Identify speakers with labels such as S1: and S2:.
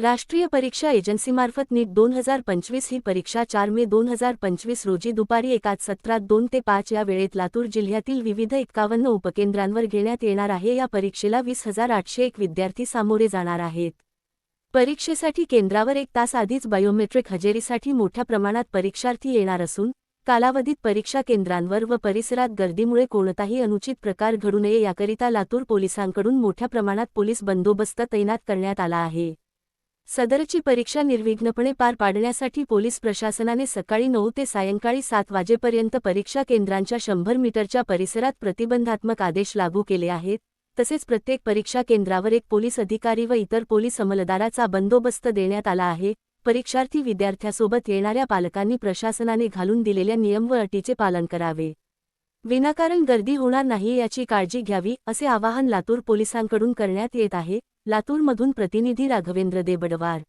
S1: राष्ट्रीय परीक्षा एजन्सीमार्फत नीट दोन हजार पंचवीस ही परीक्षा चार मे दोन हजार पंचवीस रोजी दुपारी एकाच सत्रात दोन ते पाच या वेळेत लातूर जिल्ह्यातील विविध एक्कावन्न उपकेंद्रांवर घेण्यात येणार आहे. या परीक्षेला वीस हजार आठशे एक विद्यार्थी सामोरे जाणार आहेत. परीक्षेसाठी केंद्रावर एक तास आधीच बायोमेट्रिक हजेरीसाठी मोठ्या प्रमाणात परीक्षार्थी येणार असून कालावधीत परीक्षा केंद्रांवर व परिसरात गर्दीमुळे कोणताही अनुचित प्रकार घडू नये याकरिता लातूर पोलिसांकडून मोठ्या प्रमाणात पोलीस बंदोबस्त तैनात करण्यात आला आहे. सदरची परीक्षा निर्विघ्नपणे पार पाडण्यासाठी पोलीस प्रशासनाने सकाळी नऊ ते सायंकाळी सात वाजेपर्यंत परीक्षा केंद्रांच्या शंभर मीटरच्या परिसरात प्रतिबंधात्मक आदेश लागू केले आहेत तसेच प्रत्येक परीक्षा केंद्रावर एक पोलीस अधिकारी व इतर पोलीस अंमलदाराचा बंदोबस्त देण्यात आला आहे परीक्षार्थी विद्यार्थ्यासोबत येणाऱ्या पालकांनी प्रशासनाने घालून दिलेल्या नियम व अटीचे पालन करावे. विनाकारण गर्दी होणार नाही याची काळजी घ्यावी असे आवाहन लातूर पोलिसांकडून करण्यात येत आहे लातूरमधून प्रतिनिधी राघवेंद्र देबडवार.